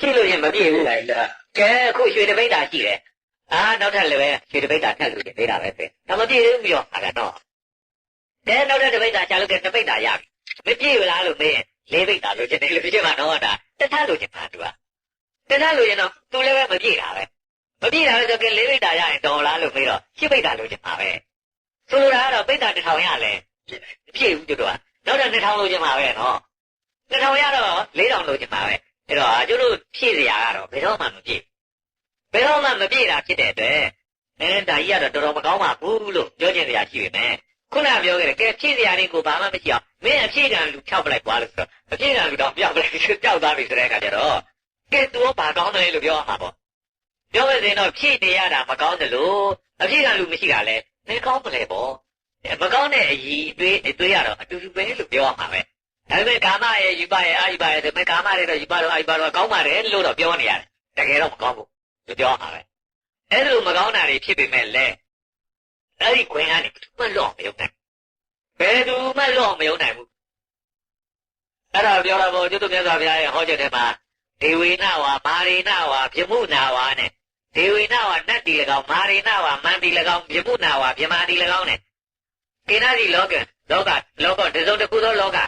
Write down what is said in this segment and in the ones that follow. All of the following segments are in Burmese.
ရှိလို့ရင်မပြည့်ဘူးလားကဲအခုရွှေတပိတ်တာရှိတယ်အာနောက်ထပ်လည်းပဲရွှေတပိတ်တာထပ်လို့နေတာပဲပဲဒါမပြည့်ဘူးပြောဟာကတော့ကဲနောက်ထပ်တပိတ်တာချလို့ကဲတပိတ်တာရပြီမပြည့်ဘူးလားလို့မေးရင်လေးပိတ်တာလို့ကျင်တယ်လို့ပြည့်မှာတော့တာတထလို့ကျင်တာသူကတထလို့ကျင်တော့သူလည်းပဲမပြည့်တာပဲမပြည့်တာလည်းဆိုကဲလေးပိတ်တာရရင်တော်လားလို့မေးတော့ရှစ်ပိတ်တာလို့ကျင်ပါပဲဆိုလိုတာကတော့ပိတ်တာတစ်ထောင်ရလဲပြည့်ဘူးကျတော့နောက်ထပ်နှစ်ထောင်လို့ကျင်ပါပဲနော်နှစ်ထောင်ရတော့လေးထောင်လို့ကျင်ပါပဲ အဲ့တော့ကျတို့ဖြည့်စရာကတော့ဘယ်တော့မှမပြည့်ဘယ်တော့မှမပြည့်တာဖြစ်တဲ့အတွက်အဲဒါကြီးကတော့တော်တော်မကောင်းပါဘူးလို့ပြောချင်စရာရှိပေမဲ့ခုနပြောခဲ့တယ်ကဲဖြည့်စရာတွေကိုဘာမှမရှိအောင်မင်းအဖြည့်ကံလူဖြောက်ပလိုက်သွားလို့ဆိုတော့အဖြည့်ကံလူတော့ပြောက်ပလိုက်ကြောက်သွားပြီဆိုတဲ့အခါကျတော့ကဲသူကဘာကောင်းတယ်လို့ပြောမှာပေါ့ပြောမယ်ဆိုရင်တော့ဖြည့်နေရတာမကောင်းတယ်လို့အဖြည့်ကံလူမရှိတာလဲနေကောင်းမလဲပေါ့မကောင်းတဲ့အကြီးအတွေးအတွေးရတော့အတူတူပဲလို့ပြောရမှာပဲ ဒါပေမဲ့ကာမရဲ့ယူပရဲ့အာယူပရဲ့ဒါပေမဲ့ကာမတွေတော့ယူပတော့အာယူပတော့ကောင်းပါတယ်လို့တော့ပြောနေရတယ်တကယ်တော့မကောင်းဘူးလို့ပြောမှာပဲအဲ့လိုမကောင်းတာတွေဖြစ်ပေမဲ့လည်းအဲ့ဒီခွင်ကနေမှလွတ်မရုံနိုင်ဘယ်သူမှလွတ်မရုံနိုင်ဘူးအဲ့ဒါပြောတာပေါ့ကျွတ်မြတ်စွာဘုရားရဲ့ဟောချက်ထဲမှာဒေဝိနဝါမာရိနဝါပြမှုနာဝါနဲ့ဒေဝိနဝါနတ်တီ၎င်းမာရိနဝါမန္တီ၎င်းပြမှုနာဝါပြမာတီ၎င်းနဲ့ကိနာတိလောကလောကလောကတစုံတစ်ခုသောလောက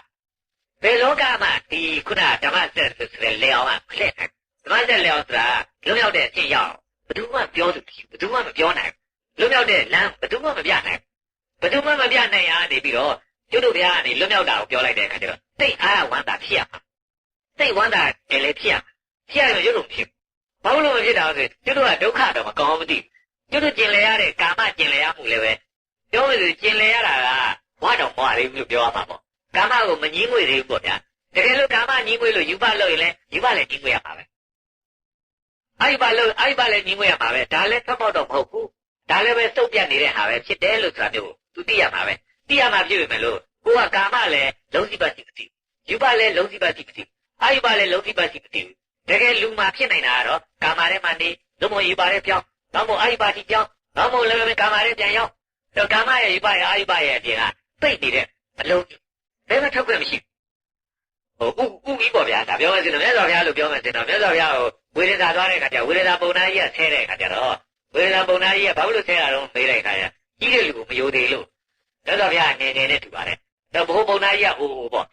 ဘယ်လောကမှာဒီခုနဓမ္မဆက်ဆိုတဲ့လေအောင်ကဖလက်တယ်ဓမ္မဆက်လေအောင်ဆိုတာလွတ်မြောက်တဲ့အချင်းရောက်ဘယ်သူမှပြောသူဘယ်သူမှမပြောနိုင်လွတ်မြောက်တဲ့လမ်းဘယ်သူမှမပြနိုင်ဘယ်သူမှမပြနိုင်ရနေပြီးတော့ကျွတ်တို့ဘုရားကနေလွတ်မြောက်တာကိုပြောလိုက်တဲ့အခါကျတော့တိတ်အားဝမ်းသာဖြစ်ရမှာတိတ်ဝမ်းသာတယ်လည်းဖြစ်ရမှာဖြစ်ရရင်ရုပ်လုံးဖြစ်ဘာလို့မဖြစ်တာလဲကျွတ်တို့ကဒုက္ခတော့မကောင်းမသိကျွတ်တို့ကျင်လေရတဲ့ကာမကျင်လေရမှုလည်းပဲပြောလို့ကျင်လေရတာကဘဝတော်ဘဝလေးလို့ပြောရမှာပေါ့ ကာမကိုမငြင်းငွေသေးဘူးပေါ့ဗျာတကယ်လို့ကာမငြင်းငွေလို့ယူပလို့ရင်လည်းယူပလည်းငြင်းငွေရမှာပဲအာယုပလို့အာယုပလည်းငြင်းငွေရမှာပဲဒါလည်းသတ်ဖို့တော့မဟုတ်ဘူးဒါလည်းပဲစုပ်ပြတ်နေတဲ့ဟာပဲဖြစ်တယ်လို့ဆိုတာမျိုးသူသိရမှာပဲသိရမှာဖြစ်ပေမဲ့လို့ကိုကကာမလည်းလုံးစီပတ်စီမသိယူပလည်းလုံးစီပတ်စီမသိအာယုပလည်းလုံးစီပတ်စီမသိဘူးတကယ်လူမှာဖြစ်နေတာကတော့ကာမထဲမှာနေလုံးမယူပါရဲ့ပြောင်းတော့မို့အာယုပတိပြောင်းတော့မို့လည်းကာမထဲပြန်ရောက်တော့ကာမရဲ့ယူပရဲ့အာယုပရဲ့အပြင်ကပိတ်နေတဲ့အလုံး ဘယ်မှထုတ်ခွင့်မရှိဘူးဟိုဥဥပြီးပေါ့ဗျာဒါပြောမယ်ဆိုတော့မြတ်စွာဘုရားလို့ပြောမယ်ဆိုတော့မြတ်စွာဘုရားကိုဝေဒနာသွားတဲ့အခါကျဝေဒနာပုံနာကြီးကဆဲတဲ့အခါကျတော့ဝေဒနာပုံနာကြီးကဘာလို့ဆဲတာတော့မေးတဲ့အခါကျကြီးတဲ့လူကိုမယိုသေးလို့မြတ်စွာဘုရားအနေနဲ့နဲ့တူပါတယ်တော့ဘိုးပုံနာကြီးကဟိုဟိုပေါ့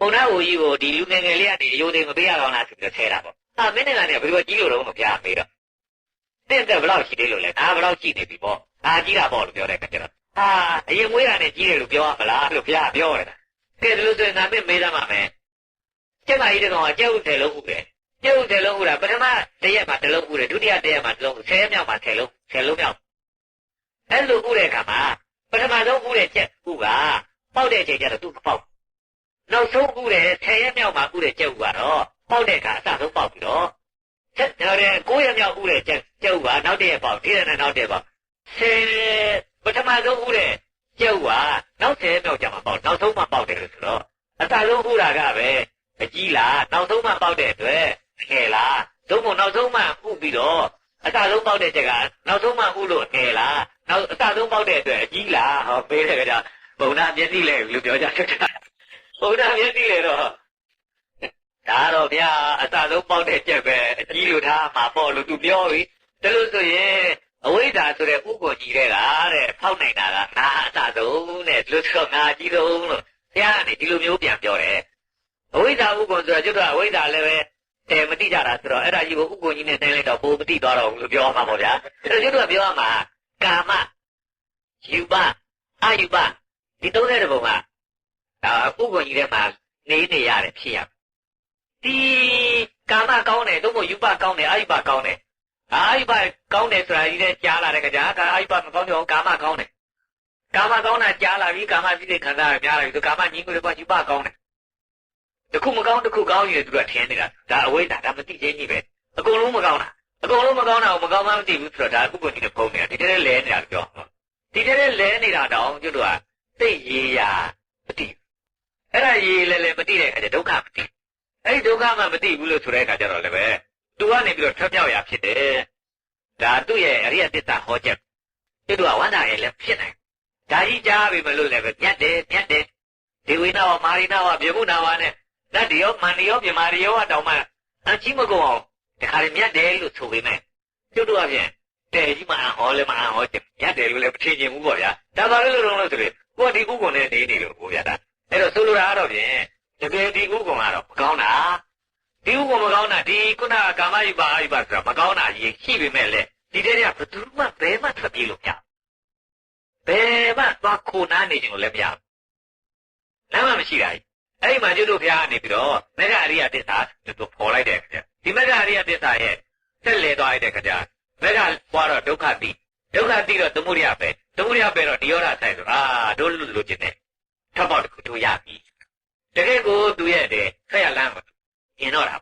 ပုံနာဟိုကြီးကိုဒီလူငယ်ငယ်လေးကနေယိုသေးမပေးရအောင်လားဆိုပြီးဆဲတာပေါ့အာမင်းနဲ့ကနေဘယ်လိုကြီးလို့တော့မပြမေးတော့တင့်တဲ့ဘယ်လောက်ရှိသေးလို့လဲဒါဘယ်လောက်ရှိနေပြီပေါ့အာကြီးတာပေါ့လို့ပြောတဲ့အခါကျတော့အာအရင်မွေးတာနဲ့ကြီးတယ်လို့ပြောရမလားလို့ဘုရားပြောနေတာ ကဲဒီလိုဆိုရင်ငါမင်းမေးတတ်မှာမယ်ကျက်မကြီးတကောင်ကကျက်ဥတယ်လုံးဥတယ်ကျက်ဥတယ်လုံးဥတာပထမတရက်မှာတစ်လုံးဥတယ်ဒုတိယတရက်မှာတစ်လုံးဆယ်မြောက်မှာဆယ်လုံးဆယ်လုံးမြောက်အဲ့လိုဥတဲ့အခါမှာပထမဆုံးဥတဲ့ကျက်ဥကပေါက်တဲ့အချိန်ကျတော့သူ့မပေါက်နောက်ဆုံးဥတဲ့ဆယ်ရက်မြောက်မှာဥတဲ့ကျက်ဥကတော့ပေါက်တဲ့အခါအစဆုံးပေါက်ပြီးတော့ဆက်တော့တဲ့9ရက်မြောက်ဥတဲ့ကျက်ကျက်ဥကနောက်တရက်ပေါက်ဒီရက်နဲ့နောက်တရက်ပေါက်ဆယ်ပထမဆုံးဥတဲ့ကျက်ဥကနောက်ဆယ်မြောက်ကျမှပေါက်နောက်ဆုံးမှပေါက်တယ်လို့ဆိုတော့အစဆုံးဥတာကပဲအကြီးလားနောက်ဆုံးမှ ပေါက်တဲ့အတွက်အငယ်လားသို့မဟုတ်နောက်ဆုံးမှဥပြီးတော့အစဆုံးပေါက်တဲ့ချက်ကနောက်ဆုံးမှဥလို့အငယ်လားနောက်အစဆုံးပေါက်တဲ့အတွက်အကြီးလားဟောပေးတယ်ကြပုံနာမျက်စိလဲလို့ပြောကြတယ်ပုံနာမျက်စိလဲတော့ဒါတော့ဗျာအစဆုံးပေါက်တဲ့ချက်ပဲအကြီးလို့ထားမှာပေါ့လို့သူပြောပြီဒါလို့ဆိုရင်အဝိဇ္ဇာဆိုတဲ့ဥကိုကြီးတဲ့ကတဲ့ဖောက်နိုင်တာကငါအစဆုံးတဲ့လို့ဆိုငါကြီးဆုံးလို့ဘုရားကနေဒီလိုမျိုးပြန်ပြောတယ် အဝိဇ္ဇာဥက္ကုံဆိုတာကျွတ်တော့အဝိဇ္ဇာလည်းပဲတယ်မတိကြတာဆိုတော့အဲ့ဒါကြီးကိုဥက္ကုံကြီးနဲ့တိုင်းလိုက်တော့ပိုမတိသွားတော့ဘူးလို့ပြောမှာပေါ့ဗျာအဲ့တော့ကျွတ်တော့ပြောရမှာကာမယူပအယူပဒီသုံးတဲ့ဘုံကဒါဥက္ကုံကြီးထဲမှာနေနေရတယ်ဖြစ်ရဒီကာမကောင်းတယ်တို့မို့ယူပကောင်းတယ်အယူပကောင်းတယ်အာယူပကောင်းတယ်ဆိုတာဒီနဲ့ကြားလာတဲ့ကြဒါအာယူပမကောင်းတော့ကာမကောင်းတယ်ကာမကောင်းတာကြားလာပြီကာမစိတ်ခန္ဓာများလာပြီဆိုကာမညီကိုလည်းကယူပကောင်းတယ် တခုမကောင်းတခုကောင်းရင်သူကထင်းနေတာဒါအဝိဇ္ဇာဒါမသိချင်းကြီးပဲအကုန်လုံးမကောင်းတာအကုန်လုံးမကောင်းတာကိုမကောင်းမှမသိဘူးဆိုတော့ဒါအခုကိုဒီနဲ့ဖုံးနေတာဒီတဲ့လဲနေတာပြောဒီတဲ့လဲနေတာတောင်ကျွတ်တို့ကသိရေးရာမသိအဲ့ဒါရေးလဲလဲမသိတဲ့အခါကျဒုက္ခမသိအဲ့ဒီဒုက္ခမှမသိဘူးလို့ဆိုတဲ့အခါကျတော့လည်းပဲသူကနေပြီးတော့ထွက်ပြောက်ရဖြစ်တယ်ဒါသူ့ရဲ့အရိယတစ္ဆာဟောချက်ကျွတ်တို့ကဝန္တာရဲ့လည်းဖြစ်နိုင်ဒါကြီးကြားပြီမလို့လည်းပဲပြတ်တယ်ပြတ်တယ်ဒီဝိနာဝမာရိနာဝပြေမှုနာဝနဲ့ ဓာတ်တရောမန်တရောပြမာတရောတောင်မှအချင်းမကုန်အောင်တခါလေမြတ်တယ်လို့ဆိုပေမဲ့ကျုပ်တို့အပြင်တဲကြီးမအံ့ဟောလဲမအံ့ဟောချင်မြတ်တယ်လို့လည်းမထင်ချင်ဘူးပေါ့ဗျာဒါပါလေလို့တော့လို့ဆိုလေကိုကဒီဥက္ကုံနဲ့နေနေလို့ကိုဗျာဒါအဲ့တော့ဆိုလိုတာကတော့ဖြင့်တကယ်ဒီဥက္ကုံကတော့မကောင်းတာဒီဥက္ကုံမကောင်းတာဒီခုနကကာမယိပါအာယိပါဆိုတာမကောင်းတာကြီးရှိပေမဲ့လေဒီတဲ့ကဘယ်သူမှဘယ်မှထွက်ပြေးလို့မရဘယ်မှသွားခိုနားနေကြလို့လည်းမရလမ်းမှမရှိတာကြီး အဲ့ဒီမှာကျွတ်တို့ဘုရားကနေပြီးတော့မေဃအရိယတစ္ဆာတို့ပေါ်လိုက်တဲ့ခါကျဒီမေဃအရိယတစ္ဆာရဲ့ဆက်လေသွားရတဲ့ခါကျမေဃပွားတော့ဒုက္ခတိဒုက္ခတိတော့သမုဒိယပဲသမုဒိယပဲတော့ဒီရောဓဆိုင်ဆိုအာတို့လူလူချင်းနဲ့ထပ်ပေါက်တစ်ခုတို့ရပြီတကယ်ကိုသူရဲ့တဲ့ဆက်ရလမ်းမြင်တော့တာ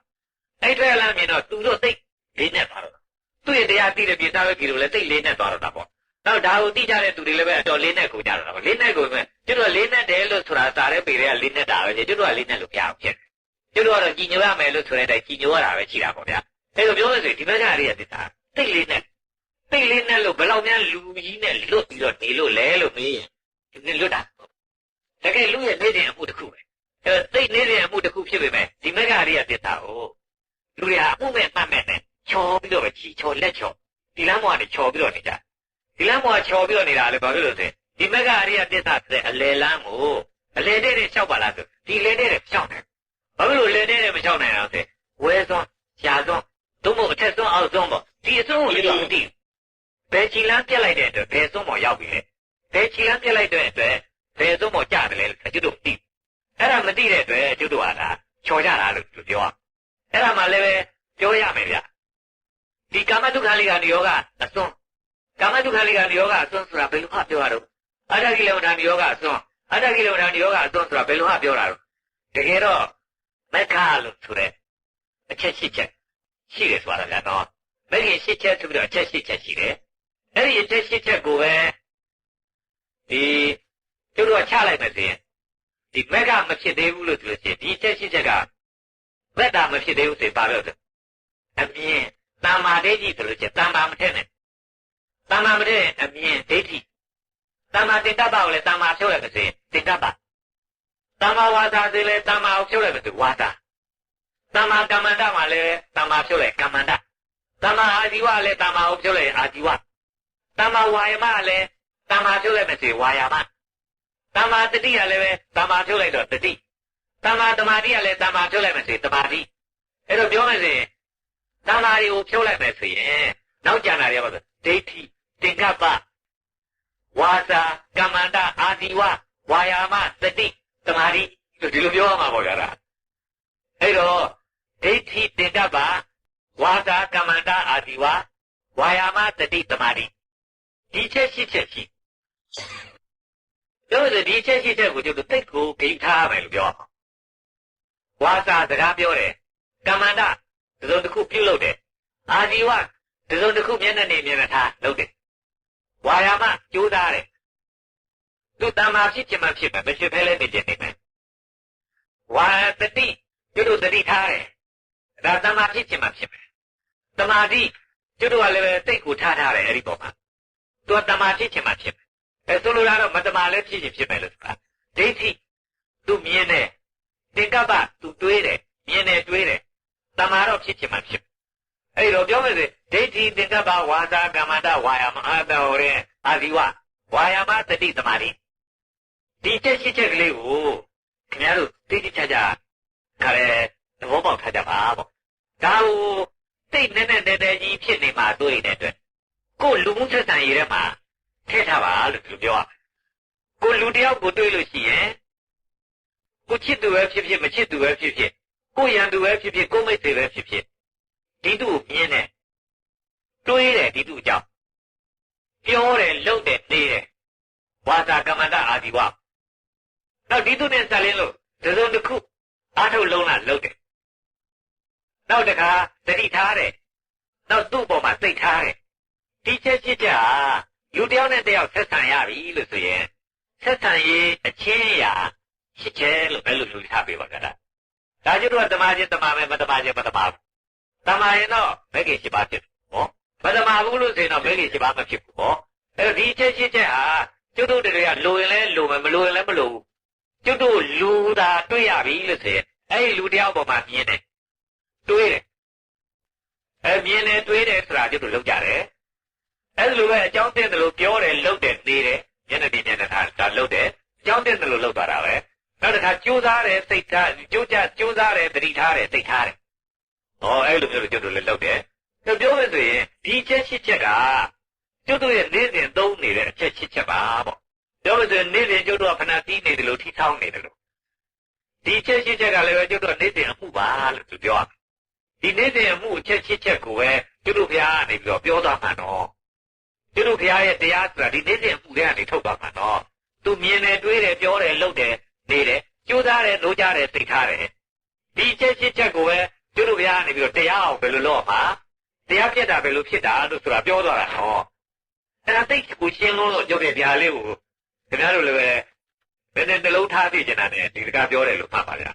အဲ့ထွက်ရလမ်းမြင်တော့သူတို့သိလေးနဲ့သွားတော့သူ့ရဲ့တရားသိတဲ့ပြေသားပဲဒီလိုလဲသိလေးနဲ့သွားတော့တာပေါ့ နောက်ဒါကိုသိကြတဲ့သူတွေလည်းပဲအတော်လေးနဲ့ကိုကြတော့တာပေါ့လေးနဲ့ကိုပဲကျွတ်တော့လေးနဲ့တယ်လို့ဆိုတာတာတဲ့ပေတွေကလေးနဲ့တာပဲကျွတ်တော့လေးနဲ့လို့မရအောင်ဖြစ်ကျွတ်တော့ကြည်ညိုရမယ်လို့ဆိုတဲ့အတိုင်းကြည်ညိုရတာပဲရှိတာပေါ့ဗျာအဲ့လိုပြောလို့ဆိုရင်ဒီဘက်ကလေးရတဲ့တာသိလေးနဲ့သိလေးနဲ့လို့ဘယ်လောက်များလူကြီးနဲ့လွတ်ပြီးတော့နေလို့လဲလို့မေးရင်ဒီလွတ်တာတကယ်လူရဲ့နေတဲ့အမှုတစ်ခုပဲအဲသိနေတဲ့အမှုတစ်ခုဖြစ်ပေမဲ့ဒီမက်ကလေးရတဲ့တာကိုလူတွေဟာအမှုမဲ့မှတ်မဲ့နဲ့ချော်ပြီးတော့ပဲချီချော်လက်ချော်ဒီလမ်းပေါ်ကနေချော်ပြီးတော့နေကြ ဒီလမ်းပေါ်ကချော်ပြီးတော့နေတာလေဘာဖြစ်လို့လဲဒီမက်ကအရိယတစ္ဆာတဲ့အလေလမ်းကိုအလေတဲ့တဲ့လျှောက်ပါလားဆိုဒီလေတဲ့တဲ့လျှောက်တယ်ဘာဖြစ်လို့လေတဲ့တဲ့မလျှောက်နိုင်အောင်ဆိုဝဲစွန်းရှားစွန်းတို့မို့အထက်စွန်းအောက်စွန်းပေါ့ဒီအစွန်းကိုလည်းတော့မသိဘယ်ချီလန်းပြက်လိုက်တဲ့အတွက်ဘယ်စွန်းပေါ်ရောက်ပြီလဲဘယ်ချီလန်းပြက်လိုက်တဲ့အတွက်ဘယ်စွန်းပေါ်ကျတယ်လဲအကျွတ်တို့သိအဲ့ဒါမသိတဲ့အတွက်ကျွတ်တို့ကလာချော်ကြတာလို့ပြောရအဲ့ဒါမှလည်းပဲပြောရမယ်ဗျဒီကာမတုခလိကနေယောကအစွန်း ကာမတုခလိကနေယောကအစွန်းဆိုတာဘယ်လိုမှပြောရတော့အတ္တကိလေသာနိယောကအစွန်းအတ္တကိလေသာနိယောကအစွန်းဆိုတာဘယ်လိုမှပြောတာတော့တကယ်တော့မက္ခလို့ဆိုတဲ့အချက်ရှိချက်ရှိတယ်ဆိုတာကနော်မဂ္ဂင်ရှိချက်ဆိုပြီးတော့အချက်ရှိချက်ရှိတယ်အဲ့ဒီအချက်ရှိချက်ကိုပဲဒီကျတို့ကချလိုက်မယ်ဆိုရင်ဒီမက္ခမဖြစ်သေးဘူးလို့ဆိုလို့ရှိရင်ဒီအချက်ရှိချက်ကဘက်တာမဖြစ်သေးဘူးဆိုပါလို့အမြင်တမ္မာဒိဋ္ဌိဆိုလို့ရှိရင်တမ္မာမထက်နဲ့ တမ္မာမထက်အမြင်ဒိဋ္ဌိတမ္မာတင်တတ်ပါကိုလည်းတမ္မာဖြုတ်လိုက်မစေတင်တတ်ပါတမ္မာဝါစာဆိုလည်းတမ္မာကိုဖြုတ်လိုက်မစေဝါစာတမ္မာကမ္မန္တမှာလည်းတမ္မာဖြုတ်လိုက်ကမ္မန္တတမ္မာအာဇီဝလည်းတမ္မာကိုဖြုတ်လိုက်အာဇီဝတမ္မာဝါယမလည်းတမ္မာဖြုတ်လိုက်မစေဝါယမတမ္မာတတိကလည်းပဲတမ္မာဖြုတ်လိုက်တော့တတိတမ္မာတမာတိကလည်းတမ္မာဖြုတ်လိုက်မစေတမာတိအဲ့တော့ပြောမယ်ဆိုရင်တမ္မာတွေကိုဖြုတ်လိုက်မယ်ဆိုရင်နောက်ကျန်တာတွေပါဆိုဒိဋ္ဌိသ င်္ကပ္ပဝါစာကမ္မန္တအာဇီဝဝါယာမသတိတမာတိဒီလိုပြောရမှာပေါ့ဗျာဒါအဲ့တော့ဒိဋ္ဌိသင်္ကပ္ပဝါစာကမ္မန္တအာဇီဝဝါယာမသတိတမာတိဒီချက်ရှိချက်ရှိပြောလို့ဒီချက်ရှိချက်ကိုကျတော့တိတ်ကိုဂိမ်းထားမယ်လို့ပြောအောင်ဝါစာစကားပြောတယ်ကမ္မန္တဒီလိုတစ်ခုပြုတ်လုပ်တယ်အာဇီဝဒီလိုတစ်ခုမျက်နှာနေမျက်နှာထားလုပ်တယ် ဝါယာမကြိုးစားတယ်သူတမ္မာဖြစ်ချင်မှဖြစ်မယ်မဖြစ်ဖဲလဲနေချင်နေမယ်ဝါတတိကျွတ်တို့တတိထားတယ်ဒါတမ္မာဖြစ်ချင်မှဖြစ်မယ်တမာတိကျွတ်တို့ကလည်းပဲတိတ်ကိုထားထားတယ်အဲ့ဒီပေါ်မှာသူကတမာဖြစ်ချင်မှဖြစ်မယ်အဲဆိုလိုတာတော့မတမာလည်းဖြစ်ချင်ဖြစ်မယ်လို့ဆိုတာဒိဋ္ဌိသူမြင်တယ်သင်္ကပ္ပသူတွေးတယ်မြင်တယ်တွေးတယ်တမာတော့ဖြစ်ချင်မှဖြစ် အဲ့တော့ပြောမယ်စေဒိဋ္ဌိသင်္ကပ္ပဝါစာကမ္မန္တဝါယာမအာတောရဲ့အာဇီဝဝါယာမတတိတမာတိဒီချက်ရှိချက်ကလေးကိုခင်ဗျားတို့သိသိချာချာခါရဲသဘောပေါက်ထားကြပါပေါ့ဒါကိုသိနေနေနေနေကြီးဖြစ်နေမှာတွေ့နေတဲ့အတွက်ကိုလူမှုဆက်ဆံရေးထဲမှာထည့်ထားပါလို့သူပြောရကိုလူတယောက်ကိုတွေ့လို့ရှိရင်ကိုချစ်သူပဲဖြစ်ဖြစ်မချစ်သူပဲဖြစ်ဖြစ်ကိုရန်သူပဲဖြစ်ဖြစ်ကိုမိတ်ဆွေပဲဖြစ်ဖြစ် ဒီသူ့ကိုမြင်တယ်တွေးတယ်ဒီသူ့အကြောင်းပြောတယ်လုပ်တယ်နေတယ်ဝါစာကမ္မန္တအာဒီဝနောက်ဒီသူနဲ့ဆက်လင်းလို့ဒဇုံတစ်ခုအားထုတ်လုံးလာလုပ်တယ်နောက်တခါတတိထားတယ်နောက်သူ့ပေါ်မှာစိတ်ထားတယ်ဒီချက်ချစ်ချက်ဟာလူတယောက်နဲ့တယောက်ဆက်ဆံရပြီလို့ဆိုရင်ဆက်ဆံရေးအချင်းအရာရှစ်ချက်လို့ပဲလို့လူထားပေးပါကြတာဒါကျတော့တမာချင်းတမာမယ်မတမာချင်းမတမာဘူး တမာရင်တော့မဂ္ဂင်ရှိပါဖြစ်ဟောမတမာဘူးလို့ဆိုရင်တော့မဂ္ဂင်ရှိပါမဖြစ်ဘူးဟောအဲ့တော့ဒီချက်ရှစ်ချက်ဟာကျွတ်တို့တွေကလိုရင်လဲလိုမယ်မလိုရင်လဲမလိုဘူးကျွတ်တို့လူသာတွေ့ရပြီလို့ဆိုရင်အဲ့ဒီလူတယောက်ပေါ်မှာမြင်တယ်တွေးတယ်မြင်တယ်တွေးတယ်ဆိုတာကျုပ်တို့လုပ်ကြတယ်အဲ့လိုပဲအကြောင်းသိတယ်လို့ပြောတယ်လုပ်တယ်နေတယ်မျက်နှာပြင်မျက်နှာထားဒါလုပ်တယ်အကြောင်းသိတယ်လို့လုပ်သွားတာပဲနောက်တစ်ခါကြိုးစားတယ်စိတ်ထားကြိုးကြကြိုးစားတယ်တတိထားတယ်စိတ်ထားတယ် ဟောအဲ့လိုမျိုးကျုပ်တို့လည်းလုပ်တယ်ပြောမယ်ဆိုရင်ဒီချက်ရှိချက်ကကျုပ်တို့ရဲ့နေ့စဉ်သုံးနေတဲ့အချက်ရှိချက်ပါပေါ့ပြောလို့ဆိုရင်နေ့စဉ်ကျုပ်တို့ကခဏတီးနေတယ်လို့ထိထောင်းနေတယ်လို့ဒီချက်ရှိချက်ကလည်းပဲကျုပ်တို့နေ့စဉ်အမှုပါလို့သူပြောဒီနေ့စဉ်အမှုချက်ရှိချက်ကိုပဲကျုပ်တို့ဘုရားကနေပြီးတော့ပြောသွားမှာတော့ကျုပ်တို့ဘုရားရဲ့တရားဆိုတာဒီနေ့စဉ်အမှုတွေကနေထုတ်သွားမှာတော့သူမြင်တယ်တွေးတယ်ပြောတယ်လုပ်တယ်နေတယ်ကြိုးစားတယ်လုပ်ကြတယ်သိထားတယ်ဒီချက်ရှိချက်ကိုပဲ ကျုပ်တို့ဘုရားကနေပြီးတော့တရားအောင်ဘယ်လိုလုပ်မှာတရားပြတ်တာဘယ်လိုဖြစ်တာလို့ဆိုတာပြောသွားတာဟောအဲ့ဒါသိကိုရှင်းလို့တော့ကျုပ်ရဲ့ဗျာလေးကိုခင်ဗျားတို့လည်းပဲဘယ်နဲ့နှလုံးထားသိကျင်တာနဲ့ဒီတကားပြောတယ်လို့မှတ်ပါဗျာ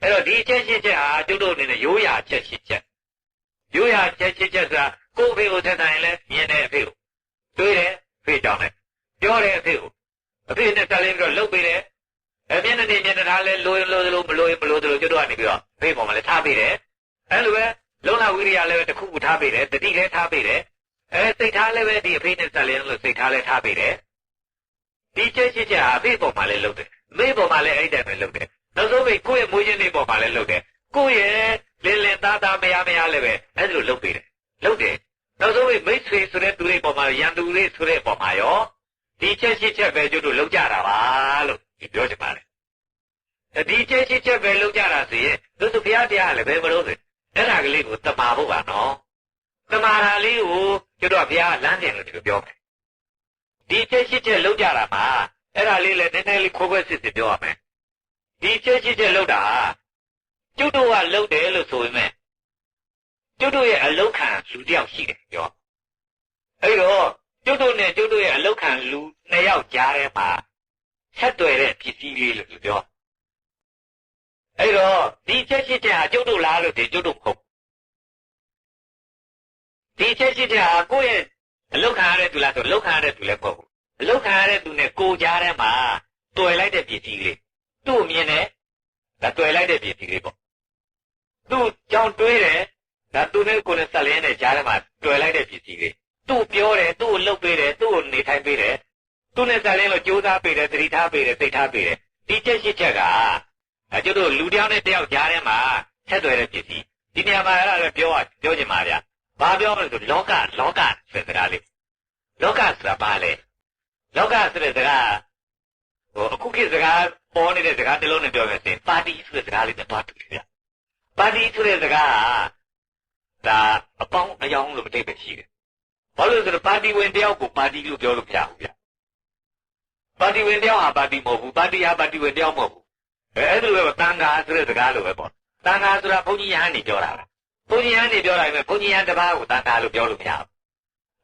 အဲ့တော့ဒီချက်ရှင်းချက်ဟာကျုပ်တို့အနေနဲ့ရိုးရာချက်ရှင်းချက်ရိုးရာချက်ရှင်းချက်ဆိုတာကိုယ်ဖေကိုသက်ဆိုင်လဲမြင်တဲ့အဖေကိုတွေးတယ်ဖေကြောင့်လဲပြောတယ်အဖေကိုအဖေနဲ့တက်လင်းပြီးတော့လှုပ်ပေးတယ်အမျက်နှာနဲ့မျက်နှာထားလဲလိုရင်လိုသလိုမလိုရင်မလိုသလိုကျုပ်တို့ကနေပြီးတော့ဖေပေါ်မှာလဲထားပေးတယ် အဲ့လိုပဲလုံလဝိရိယလည်းပဲတစ်ခုခုထားပေးတယ်တတိလည်းထားပေးတယ်အဲစိတ်ထားလည်းပဲဒီအဖေနဲ့တက်လင်းလို့စိတ်ထားလည်းထားပေးတယ်ဒီချက်ချင်းချက်ဟာအဖေပေါ်မှာလည်းလုပ်တယ်မေးပေါ်မှာလည်းအဲ့တိုင်ပဲလုပ်တယ်နောက်ဆုံးပဲကိုယ့်ရဲ့မွေးချင်းလေးပေါ်မှာလည်းလုပ်တယ်ကိုယ့်ရဲ့လင်းလင်းသားသားမရမရလည်းပဲအဲ့လိုလုပ်ပေးတယ်လုပ်တယ်နောက်ဆုံးပဲမိတ်ဆွေဆိုတဲ့သူတွေပေါ်မှာရန်သူတွေဆိုတဲ့ပေါ်မှာရောဒီချက်ချင်းချက်ပဲကျတို့လုပ်ကြတာပါလို့ပြောချင်ပါတယ်ဒီချက်ချင်းချက်ပဲလုပ်ကြတာဆိုရင်သူတို့ဘုရားတရားလည်းပဲမလို့ဆို အဲ့ဒါကလေးကိုတမာဖို့ပါနော်တမာတာလေးကိုကျတို့ဘုရားလမ်းပြန်လို့ဒီလိုပြောမယ်ဒီချက်ချင်းချက်လုပ်ကြတာမှာအဲ့ဒါလေးလည်းနည်းနည်းလေးခိုးခွဲစစ်စစ်ပြောရမယ်ဒီချက်ချင်းချက်လုပ်တာကျုပ်တို့ကလုပ်တယ်လို့ဆိုပေမဲ့ကျုပ်တို့ရဲ့အလောက်ခံလူတယောက်ရှိတယ်ပြောအဲ့တော့ကျုပ်တို့နဲ့ကျုပ်တို့ရဲ့အလောက်ခံလူနှစ်ယောက်ကြားထဲမှာဆက်တွေ့တဲ့ပစ္စည်းလေးလို့ပြော အဲ့တော့ဒီချက်ချင်းချက်ဟာကျုပ်တို့လားလို့ဒီကျုပ်တို့မဟုတ်ဒီချက်ချင်းချက်ဟာကိုယ့်ရဲ့အလောက်ခံရတဲ့သူလားဆိုအလောက်ခံရတဲ့သူလည်းမဟုတ်ဘူးအလောက်ခံရတဲ့သူနဲ့ကိုကြားထဲမှာတွေ့လိုက်တဲ့ပစ္စည်းလေးသူ့မြင်တယ်ဒါတွေ့လိုက်တဲ့ပစ္စည်းလေးပေါ့သူ့ကြောင်တွေးတယ်ဒါသူနဲ့ကိုယ်နဲ့ဆက်လင်းနဲ့ကြားထဲမှာတွေ့လိုက်တဲ့ပစ္စည်းလေးသူ့ပြောတယ်သူ့ကိုလှုပ်ပေးတယ်သူ့ကိုနေထိုင်ပေးတယ်သူနဲ့ဆက်လင်းလို့ကြိုးစားပေးတယ်သတိထားပေးတယ်သိထားပေးတယ်ဒီချက်ရှိချက်က အဲကျတို့လူတယောက်နဲ့တယောက်ကြားထဲမှာဆက်သွယ်တဲ့ပစ္စည်းဒီနေရာမှာအဲ့ဒါလည်းပြောပြောချင်ပါဗျာဘာပြောမလဲဆိုလောကလောကဆိုတဲ့စကားလေးလောကဆိုတာဘာလဲလောကဆိုတဲ့စကားဟိုအခုခေတ်စကားပေါ်နေတဲ့စကားတစ်လုံးနဲ့ပြောမယ်ဆိုရင်ပါတီဆိုတဲ့စကားလေးနဲ့တွားတူတယ်ဗျပါတီဆိုတဲ့စကားကဒါအပေါင်းအယောင်လို့အတိတ်ပဲရှိတယ်ဘာလို့လဲဆိုတော့ပါတီဝင်တယောက်ကိုပါတီလို့ပြောလို့မရဘူးဗျပါတီဝင်တယောက်ဟာပါတီမဟုတ်ဘူးပါတီဟာပါတီဝင်တယောက်မဟုတ်ဘူး အဲအဲ့လိုပဲတန်ခါဆိုတဲ့စကားလိုပဲပေါ့တန်ခါဆိုတာဘုန်းကြီးယဟန်နေပြောတာဘုန်းကြီးယဟန်နေပြောတာပဲဘုန်းကြီးယဟန်တစ်ပါးကိုတန်ခါလို့ပြောလို့မရဘူး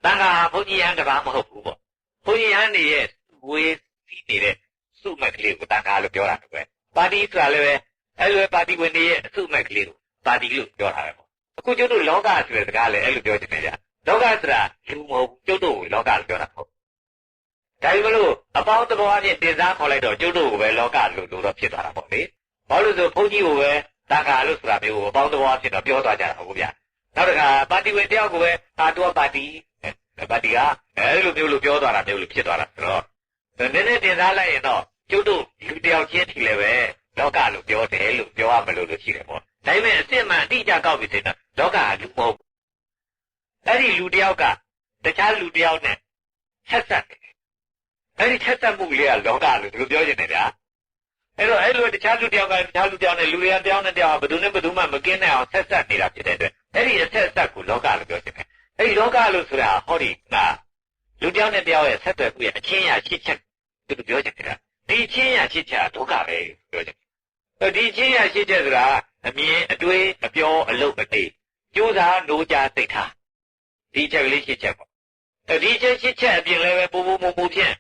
တန်ခါဟာဘုန်းကြီးယဟန်တစ်ပါးမဟုတ်ဘူးပေါ့ဘုန်းကြီးယဟန်နေရဲ့ဝေးစီနေတဲ့စုမက်ကလေးကိုတန်ခါလို့ပြောတာပဲပါတီဆိုတာလည်းပဲအဲ့လိုပါတီဝင်တွေရဲ့အစုမက်ကလေးကိုပါတီလို့ပြောတာပဲပေါ့အခုကျုပ်တို့လောကဆိုတဲ့စကားလည်းအဲ့လိုပြောချင်တယ်ဗျလောကဆိုတာလူမဟုတ်ကျုပ်တို့ကိုလောကလို့ပြောတာဟုတ်ဒါပေမဲ့လို့အ ပေါင်းသဘောအချင်းတင်စားခေါ်လိုက်တော့ကျုပ်တို့ကိုပဲလောကလို့လို့တော့ဖြစ်သွားတာပေါ့လေဘာလို့ဆိုဘုန်းကြီးကိုပဲတာခါလို့ဆိုတာမျိုးကိုအပေါင်းသဘောအချင်းတော့ပြောသွားကြတာဟုတ်ဗျာနောက်တစ်ခါပါတီဝင်တယောက်ကိုပဲအာတော့ပါတီပါတီကအဲ့လိုမျိုးလို့ပြောသွားတာမျိုးလို့ဖြစ်သွားတာဆိုတော့နည်းနည်းတင်စားလိုက်ရင်တော့ကျုပ်တို့လူတယောက်ချင်းထိလည်းပဲလောကလို့ပြောတယ်လို့ပြောရမလို့လို့ရှိတယ်ပေါ့ဒါပေမဲ့အစ်စ်မှအတိအကျကောက်ပြီးသိတော့လောကကလူမဟုတ်အဲ့ဒီလူတယောက်ကတခြားလူတယောက်နဲ့ဆက်ဆက်တယ် အဲ့ဒီဆက်ဆက်မှုလေးကလောကလို့ဒီလိုပြောနေတယ်ဗျာအဲ့တော့အဲ့လိုတခြားလူတယောက်ကတခြားလူတယောက်နဲ့လူတွေကတယောက်နဲ့တယောက်ဘယ်သူနဲ့ဘယ်သူမှမကင်းနိုင်အောင်ဆက်ဆက်နေတာဖြစ်တဲ့အတွက်အဲ့ဒီအဆက်ဆက်ကိုလောကလို့ပြောနေတယ်အဲ့ဒီလောကလို့ဆိုတာဟောဒီကလူတယောက်နဲ့တယောက်ရဲ့ဆက်သွယ်မှုရဲ့အချင်းရာရှစ်ချက်သူပြောချင်တယ်ဒီချင်းရာရှစ်ချက်ဒုက္ခပဲပြောချင်တယ်ဒီချင်းရာရှစ်ချက်ဆိုတာအမြင်အတွေးအပြောအလုပ်အတေးကြိုးစားနိုးကြသိထားဒီချက်ကလေးရှစ်ချက်ပေါ့ဒီချက်ရှစ်ချက်အပြင်လည်းပဲပူပူမူမူဖြင့်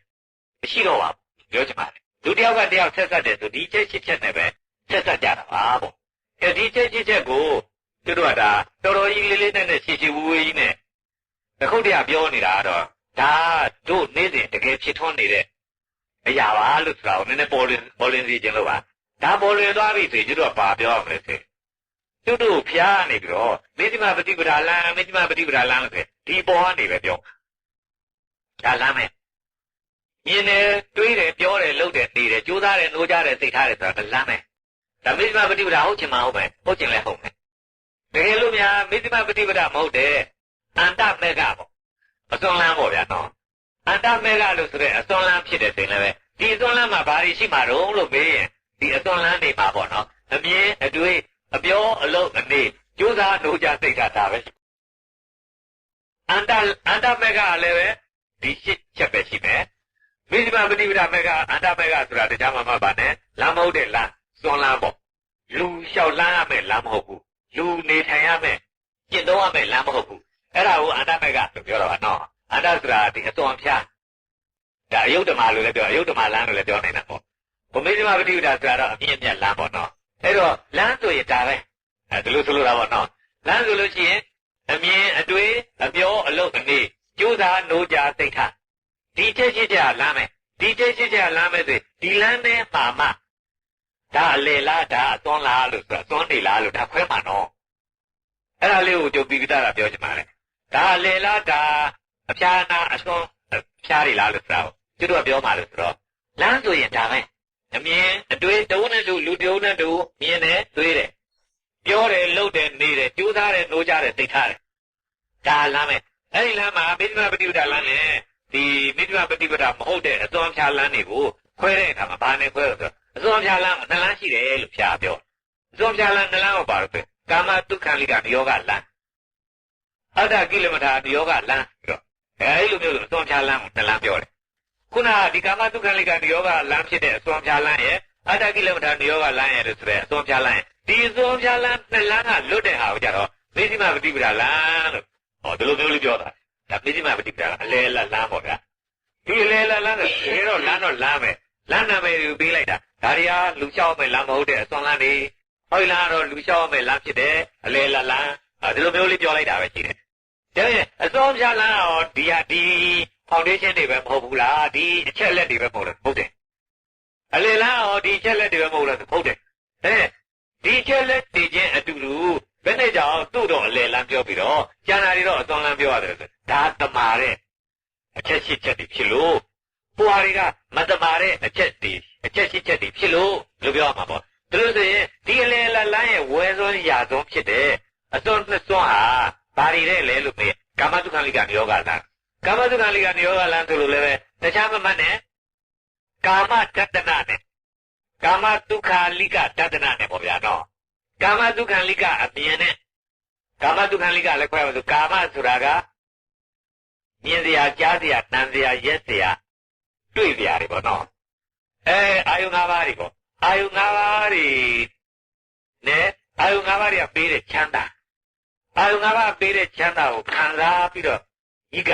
မရှိတော့ပါဘူးပြောချင်ပါတယ်လူတယောက်ကတယောက်ဆက်ဆက်တယ်ဆိုဒီချက်ရှစ်ချက်နဲ့ပဲဆက်ဆက်ကြတာပါပေါ့အဲဒီချက်ရှစ်ချက်ကိုသူတို့ကဒါတော်တော်ကြီးလေးလေးနဲ့နဲ့ရှည်ရှည်ဝေးဝေးကြီးနဲ့တခုတည်းပြောနေတာကတော့ဒါတို့နေ့စဉ်တကယ်ဖြစ်ထွန်းနေတဲ့အရာပါလို့ဆိုတာကိုနည်းနည်းပေါ်လင်းပေါ်လင်းစီခြင်းလို့ပါဒါပေါ်လင်းသွားပြီဆိုရင်တို့ကဘာပြောရမလဲဆိုသူတို့ဖျားနေပြီးတော့မေတ္တမပฏิပဒါလမ်းမေတ္တမပฏิပဒါလမ်းလို့ဆိုဒီပေါ်ကနေပဲပြောဒါလမ်းမယ် မြင်တယ်တွေးတယ်ပြောတယ်လုပ်တယ်နေတယ်ကြိုးစားတယ်နှိုးကြတယ်သိထားတယ်ဆိုတာလမ်းမယ်ဒါမေတ္တမပฏิပဒါဟုတ်ချင်မှဟုတ်မယ်ဟုတ်ချင်လဲဟုတ်မယ်တကယ်လို့များမေတ္တမပฏิပဒါမဟုတ်တဲ့အန္တမေကပေါ့အစွန်လမ်းပေါ့ဗျာနော်အန္တမေကလို့ဆိုတဲ့အစွန်လမ်းဖြစ်တဲ့စိန်လည်းပဲဒီအစွန်လမ်းမှာဘာတွေရှိမှာတော့လို့မေးရင်ဒီအစွန်လမ်းတွေမှာပေါ့နော်အမြင်အတွေ့အပြောအလုပ်အနေကြိုးစားနှိုးကြစိတ်ကဒါပဲအန္တအန္တမေကလည်းပဲဒီရှစ်ချက်ပဲရှိမယ် မိစ္ဆမပฏิပဒါမေကအန္တမေကဆိုတာတရားမှမပါနဲ့လမ်းမဟုတ်တဲ့လမ်းစွန်လမ်းပေါ့လူလျှောက်လမ်းရမယ်လမ်းမဟုတ်ဘူးလူနေထိုင်ရမယ်ကျင့်သုံးရမယ်လမ်းမဟုတ်ဘူးအဲ့ဒါကိုအန္တမေကလို့ပြောတာပါနော်အန္တဆိုတာဒီအသွင်ဖြားဒါအယုဒ္ဓမာလို့လည်းပြောအယုဒ္ဓမာလမ်းလို့လည်းပြောနေတာပေါ့ဘုမိစ္ဆမပฏิပဒါဆိုတာတော့အပြည့်အမြတ်လမ်းပေါ့နော်အဲ့တော့လမ်းဆိုရင်ဒါပဲအဲဒီလိုဆိုလိုတာပေါ့နော်လမ်းဆိုလို့ရှိရင်အမြင်အတွေ့အပြောအလုပ်အနေကြိုးစားနိုးကြသိထား ဒီချက်ရှိချက်လမ်းမယ်ဒီချက်ရှိချက်လမ်းမယ်ဆိုဒီလမ်းနဲ့ပါမဒါအလေလားဒါအသွန်းလားလို့ဆိုတာအသွန်းနေလားလို့ဒါခွဲမှာနော်အဲ့ဒါလေးကိုကြုံပြီးကြတာပြောချင်ပါတယ်ဒါအလေလားဒါအဖျားနာအသွန်းအဖျားတွေလားလို့ဆိုတာကိုကျွတ်တော့ပြောမှာလို့ဆိုတော့လမ်းဆိုရင်ဒါပဲအမြင်အတွေ့တုံးနဲ့တူလူတုံးနဲ့တူမြင်တယ်တွေးတယ်ပြောတယ်လုပ်တယ်နေတယ်ကြိုးစားတယ်နှိုးကြတယ်သိထားတယ်ဒါလမ်းပဲအဲ့ဒီလမ်းမှာမိစ္ဆမပฏิပဒါလမ်းနဲ့ ဒီမိစ္ဆမပฏิပဒါမဟုတ်တဲ့အသွမ်းဖြာလမ်းတွေကိုခွဲတဲ့အခါမှာဘာနဲ့ခွဲလို့ဆိုအသွမ်းဖြာလမ်းနှစ်လမ်းရှိတယ်လို့ဖြာပြောအသွမ်းဖြာလမ်းနှစ်လမ်းတော့ပါလို့ဆိုကာမတုခံလိကနိယောဂလမ်းအတ္တကိလမထာနိယောဂလမ်းပြီးတော့အဲဒီလိုမျိုးဆိုအသွမ်းဖြာလမ်းကိုနှစ်လမ်းပြောတယ်ခုနဒီကာမတုခံလိကနိယောဂလမ်းဖြစ်တဲ့အသွမ်းဖြာလမ်းရဲ့အတ္တကိလမထာနိယောဂလမ်းရဲ့လို့ဆိုတဲ့အသွမ်းဖြာလမ်းရဲ့ဒီအသွမ်းဖြာလမ်းနှစ်လမ်းကလွတ်တဲ့ဟာကိုကြတော့မိစ္ဆမပฏิပဒါလမ်းလို့ဟောဒီလိုမျိုးလေးပြောတာ ဒါမိစ္ဆမပฏิပဒါအလဲလလမ်းပေါ့ဗျာဒီအလဲလလမ်းကဘယ်တော့လမ်းတော့လမ်းပဲလမ်းနာမည်ကိုပေးလိုက်တာဒါတွေကလူလျှောက်မဲ့လမ်းမဟုတ်တဲ့အသွမ်းလမ်းတွေဟုတ်လားတော့လူလျှောက်မဲ့လမ်းဖြစ်တယ်အလဲလလမ်းဒီလိုမျိုးလေးပြောလိုက်တာပဲရှိတယ်ဒါပေမဲ့အသွမ်းဖြာလမ်းရောဒီဟာဒီ foundation တွေပဲမဟုတ်ဘူးလားဒီအချက်လက်တွေပဲမဟုတ်လားဟုတ်တယ်အလေလားဟောဒီအချက်လက်တွေပဲမဟုတ်လားဟုတ်တယ်အဲဒီအချက်လက်တွေချင်းအတူတူ ဘယ်နဲ့ကြောင့်သူ့တော့အလေလမ်းပြောပြီးတော့ကျန်တာတွေတော့အသွမ်းလမ်းပြောရတယ်ဆိုဒါတမာတဲ့အချက်ရှိချက်တွေဖြစ်လို့ပွာတွေကမတမာတဲ့အချက်တွေအချက်ရှိချက်တွေဖြစ်လို့လို့ပြောရမှာပေါ့ဒါလို့ဆိုရင်ဒီအလေလလမ်းရဲ့ဝဲစွန်းရာစွန်းဖြစ်တဲ့အသွမ်းနှစ်စွန်းဟာဘာတွေတဲ့လဲလို့မေးကာမတုခံလိကယောဂလားကာမတုခံလိကနိယောဂလမ်းဆိုလို့လည်းပဲတခြားမမှတ်နဲ့ကာမတတနာနဲ့ကာမတုခာလိကတတနာနဲ့ပေါ့ဗျာနော် ကာမတုခံလိကအမြင်နဲ့ကာမတုခံလိကလည်းခွဲပါဆိုကာမဆိုတာကမြင်စရာကြားစရာနားစရာရက်စရာတွေ့စရာတွေပေါ့နော်အဲအာယု၅ပါးတွေပေါ့အာယု၅ပါးတွေနဲ့အာယု၅ပါးတွေကပေးတဲ့ချမ်းသာအာယု၅ပါးပေးတဲ့ချမ်းသာကိုခံစားပြီးတော့ဤက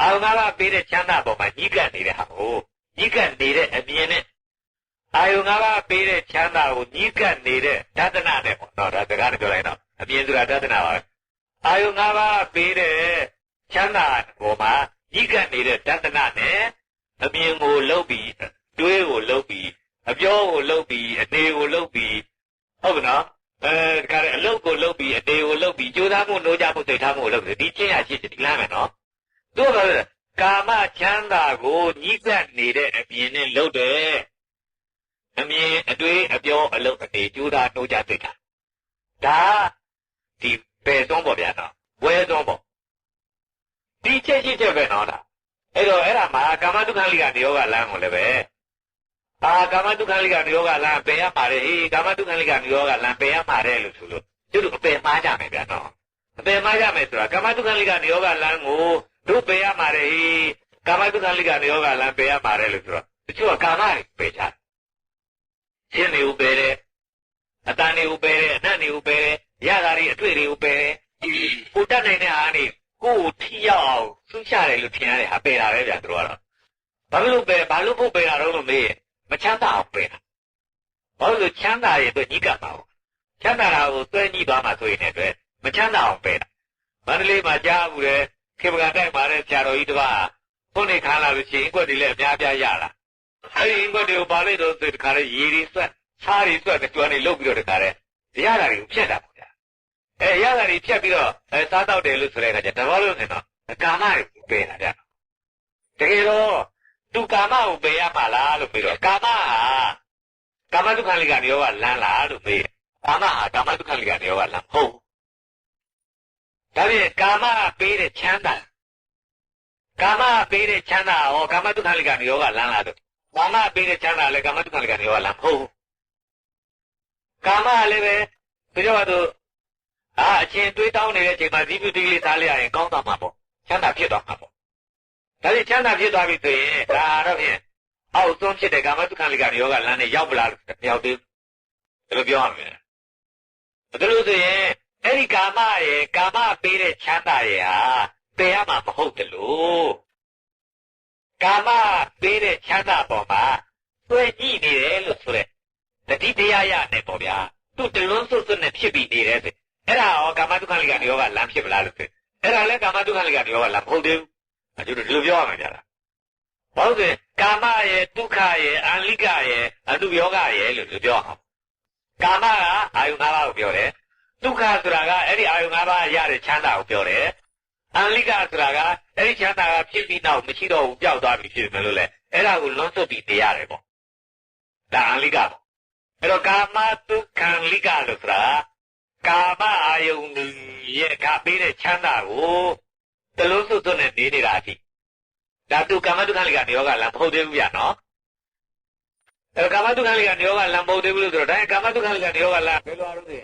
အာယုငါးပါးပေးတဲ့ချမ်းသာပေါ်မှာညှိကပ်နေတဲ့ဟာကိုညှိကပ်နေတဲ့အမြင်နဲ့ အာယုငါးပါးပေးတဲ့ချမ်းသာကိုညှိကပ်နေတဲ့ဒသနာနဲ့ပေါ့နော်ဒါစကားနဲ့ပြောလိုက်တော့အမြင်ဆိုတာဒသနာပါပဲအာယုငါးပါးပေးတဲ့ချမ်းသာပေါ်မှာညှိကပ်နေတဲ့ဒသနာနဲ့အမြင်ကိုလှုပ်ပြီးတွေးကိုလှုပ်ပြီးအပြောကိုလှုပ်ပြီးအနေကိုလှုပ်ပြီးဟုတ်ကဲ့နော်အဲဒါကြတဲ့အလုပ်ကိုလုပ်ပြီးအနေကိုလုပ်ပြီးကြိုးစားမှုနှိုးကြမှုသိထားမှုကိုလုပ်ပြီးဒီချင်းရရှိတယ်ဒီလမ်းမယ်နော်တို့တော့ကာမချမ်းသာကိုညှိကပ်နေတဲ့အမြင်နဲ့လုပ်တယ် အမြင်အတွေးအပြောအလုပ်အနေကြိုးစားနှိုးကြသိတာဒါဒီပဲသွန်းပေါ့ဗျာနော်ဝဲသွန်းပေါ့ဒီချက်ရှိချက်ပဲနော်ဒါအဲ့တော့အဲ့ဒါမှာကာမတုခလိကနေယောဂလမ်းကိုလည်းပဲအာကာမတုခလိကနေယောဂလမ်းပယ်ရပါတယ်ဟေးကာမတုခလိကနေယောဂလမ်းပယ်ရပါတယ်လို့ဆိုလို့ကျတို့အပယ်မှားကြမယ်ဗျာနော်အပယ်မှားကြမယ်ဆိုတာကာမတုခလိကနေယောဂလမ်းကိုတို့ပယ်ရမှာလေကာမတုခလိကနေယောဂလမ်းပယ်ရမှာလေလို့ဆိုတော့တချို့ကကာမပယ်ကြတယ် ရှင်းနေဦးပယ်တယ်အတန်နေဦးပယ်တယ်အနတ်နေဦးပယ်တယ်ရတာတွေအတွေ့တွေဦးပယ်တယ်ကိုတတ်နိုင်တဲ့အားနေကိုယ်ထိရောက်အောင်ဆူးချတယ်လို့ထင်ရတဲ့ဟာပယ်တာပဲဗျာတို့ကတော့ဘာလို့ပယ်ဘာလို့ဖို့ပယ်တာတော့လို့မေးမချမ်းသာအောင်ပယ်တာဘာလို့ချမ်းသာရဲ့အတွက်ညှိကပ်ပါဘူးချမ်းသာတာကိုသွဲညှိသွားမှဆိုရင်လည်းမချမ်းသာအောင်ပယ်တာမန္တလေးမှာကြားဘူးလေခေပကတိုက်ပါတဲ့ဆရာတော်ကြီးတစ်ပါးခုနေခါလာလို့ရှိရင်အကွက်တွေလည်းအများပြားရလာ အဲ့ဒီအကွက်တွေကိုပါလိုက်တော့ဒီခါလေးရေတွေဆွတ်စားတွေဆွတ်တယ်ကျွမ်းနေလုတ်ပြီးတော့ဒီခါလေးရတာတွေကိုဖြတ်တာပေါ့ဗျာအဲရတာတွေဖြတ်ပြီးတော့အဲစားတော့တယ်လို့ဆိုတဲ့အခါကျတဘောလို့ဆိုတော့ကာမကိုပယ်တာဗျာတကယ်တော့သူကာမကိုပယ်ရမှာလားလို့ပြီးတော့ကာမဟာကာမဒုက္ခလိကနေရောကလမ်းလားလို့ပြီးကာမဟာကာမဒုက္ခလိကနေရောကလမ်းမဟုတ်ဒါဖြင့်ကာမပေးတဲ့ချမ်းသာကာမပေးတဲ့ချမ်းသာဟောကာမဒုက္ခလိကနေရောကလမ်းလားတော့ ကာမပေးတဲ့ချမ်းသာလည်းကာမဒုက္ခလိကနေရောကလမ်းမဟုတ်ကာမလည်းပဲဒီတော့တော့အာအချင်းတွေးတောင်းနေတဲ့အချိန်မှာဇီးပြူတီလေးသားလိုက်ရရင်ကောင်းသွားမှာပေါ့ချမ်းသာဖြစ်သွားမှာပေါ့ဒါဖြင့်ချမ်းသာဖြစ်သွားပြီဆိုရင်ဒါတော့ဖြင့်အောက်ဆုံးဖြစ်တဲ့ကာမဒုက္ခလိကနေရောကလမ်းနဲ့ရောက်ပလားလို့မရောက်သေးဘူးဒါလိုပြောရမယ်ဒါလို့ဆိုရင်အဲ့ဒီကာမရဲ့ကာမပေးတဲ့ချမ်းသာရဲ့ဟာပယ်ရမှာမဟုတ်တယ်လို့ ကာမပေးတဲ့ချမ်းသာပေါ်မှာသွဲကြည့်နေတယ်လို့ဆိုတဲ့တတိတရားရနဲ့ပေါ့ဗျာသူတလုံးစွတ်စွတ်နဲ့ဖြစ်ပြီးနေတယ်ဆိုအဲ့ဒါရောကာမဒုက္ခလိကနေရောကလမ်းဖြစ်ပလားလို့ဆိုအဲ့ဒါလည်းကာမဒုက္ခလိကနေရောကလမ်းမဟုတ်သေးဘူးအကျိုးဒီလိုပြောရမှာကြလားဘာလို့လဲကာမရဲ့ဒုက္ခရဲ့အန္လိကရဲ့အတုယောဂရဲ့လို့ပြောအောင်ကာမကအာယု၅ပါးကိုပြောတယ်ဒုက္ခဆိုတာကအဲ့ဒီအာယု၅ပါးရတဲ့ချမ်းသာကိုပြောတယ် အန္လိကဆိုတာကအဲ့ဒီချမ်းသာကဖြစ်ပြီးနောက်မရှိတော့ဘူးပျောက်သွားပြီဖြစ်မယ်လို့လေအဲ့ဒါကိုလွန်ဆွတ်ပြီးတရားတယ်ပေါ့ဒါအန္လိကပေါ့အဲ့တော့ကာမဒုက္ခလိကလို့ဆိုတာကာမအာယုန်ရဲ့ကပေးတဲ့ချမ်းသာကိုတလုံးစွတ်စွတ်နဲ့နေနေတာအထိဒါသူကာမဒုက္ခလိကနေရောကလမ်းမဟုတ်သေးဘူးဗျာနော်အဲ့တော့ကာမဒုက္ခလိကနေရောကလမ်းမဟုတ်သေးဘူးလို့ဆိုတော့ဒါကာမဒုက္ခလိကနေရောကလမ်းဘယ်လိုအားလို့လဲ